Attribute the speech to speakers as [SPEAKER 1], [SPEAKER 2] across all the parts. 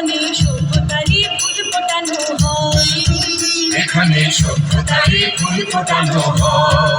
[SPEAKER 1] এখানে সভ্যতারই ফুল ফোটানো হয়।
[SPEAKER 2] এখানে সভ্যতারই ফুল ফোটানো হয়।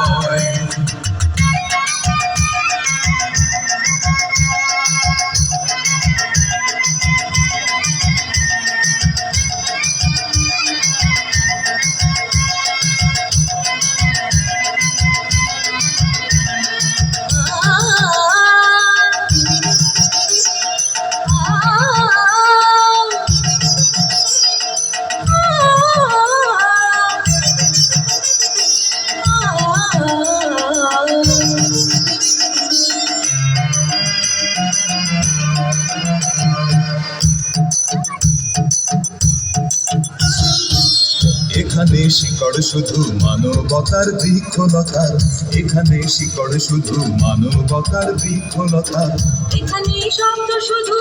[SPEAKER 2] এখানে শিকড় শুধু মানবতার বৃক্ষলতার এখানে শিকড় শুধু মানবতার বৃক্ষলতার।
[SPEAKER 3] এখানে শব্দ শুধু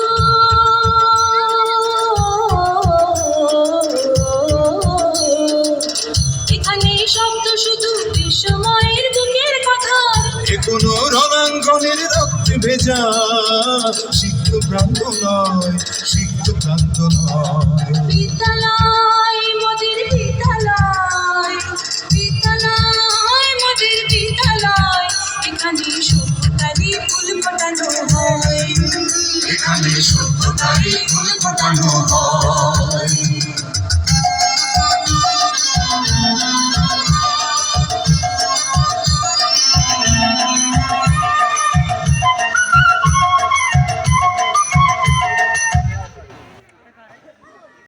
[SPEAKER 3] এখানে শব্দ শুধু বিশ্বময়ের বুকের কথা।
[SPEAKER 2] এ কোনো রণাঙ্গনের রক্তে ভেজা সিদ্ধ প্রান্ত নয় সিদ্ধ প্রান্ত নয়।
[SPEAKER 3] এখানে সভ্যতারই ফুল ফোটানো হয়।
[SPEAKER 1] এখানে সভ্যতারই ফুল ফোটানো হয়।